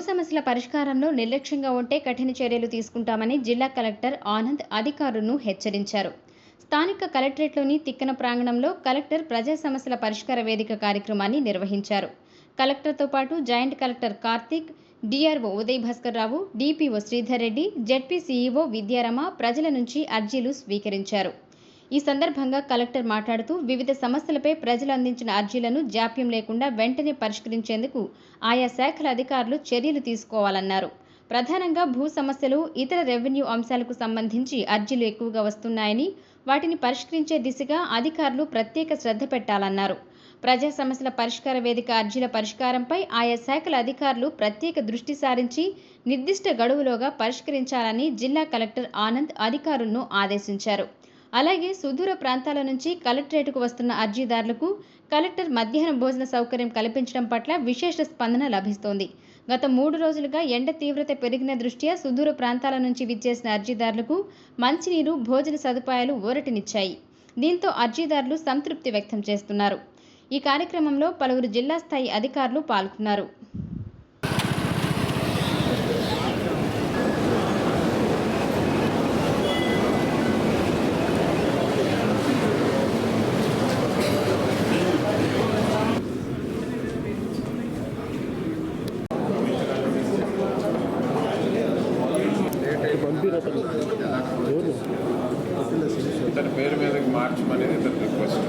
సమస్యల పరిష్కారంలో నిర్లక్ష్యంగా ఉంటే కఠిన చర్యలు తీసుకుంటామని జిల్లా కలెక్టర్ ఆనంద్ అధికారులను హెచ్చరించారు. స్థానిక కలెక్టరేట్లోని తిక్కన ప్రాంగణంలో కలెక్టర్ ప్రజా సమస్యల పరిష్కార వేదిక కార్యక్రమాన్ని నిర్వహించారు. కలెక్టర్తో పాటు joint collector Karthik DRO Uday Bhaskar Rao DPO Sridhar Reddy ZP CEO Vidyarama ప్రజల నుంచి అర్జీలు స్వీకరించారు. ఈ సందర్భంగా కలెక్టర్ మాట్లాడుతూ వివిధ సమస్యలపై ప్రజలు అందించిన అర్జీలను జాప్యం లేకుండా వెంటనే పరిష్కరించేందుకు ఆయా శాఖల అధికారులు చర్యలు తీసుకోవాలన్నారు. ప్రధానంగా భూ సమస్యలు ఇతర రెవెన్యూ అంశాలకు సంబంధించి అర్జీలు ఎక్కువగా వస్తున్నాయని వాటిని పరిష్కరించే దిశగా అధికారులు ప్రత్యేక శ్రద్ధ పెట్టాలన్నారు. ప్రజా సమస్యల పరిష్కార వేదిక అర్జీల పరిష్కారంపై ఆయా శాఖల అధికారులు ప్రత్యేక దృష్టి సారించి నిర్దిష్ట గడువులోగా పరిష్కరించాలని జిల్లా కలెక్టర్ ఆనంద్ అధికారులను ఆదేశించారు. అలాగే సుదూర ప్రాంతాల నుంచి కలెక్టరేట్కు వస్తున్న అర్జీదారులకు కలెక్టర్ మధ్యాహ్నం భోజన సౌకర్యం కల్పించడం పట్ల విశేష స్పందన లభిస్తోంది. గత మూడు రోజులుగా ఎండ తీవ్రత పెరిగిన దృష్ట్యా సుదూర ప్రాంతాల నుంచి విచ్చేసిన అర్జీదారులకు మంచినీరు భోజన సదుపాయాలు ఊరటినిచ్చాయి. దీంతో అర్జీదారులు సంతృప్తి వ్యక్తం చేస్తున్నారు. ఈ కార్యక్రమంలో పలువురు జిల్లా స్థాయి అధికారులు పాల్గొన్నారు. ఇతని పేరు మీదకి మార్చమనేది ఇతని రిక్వెస్ట్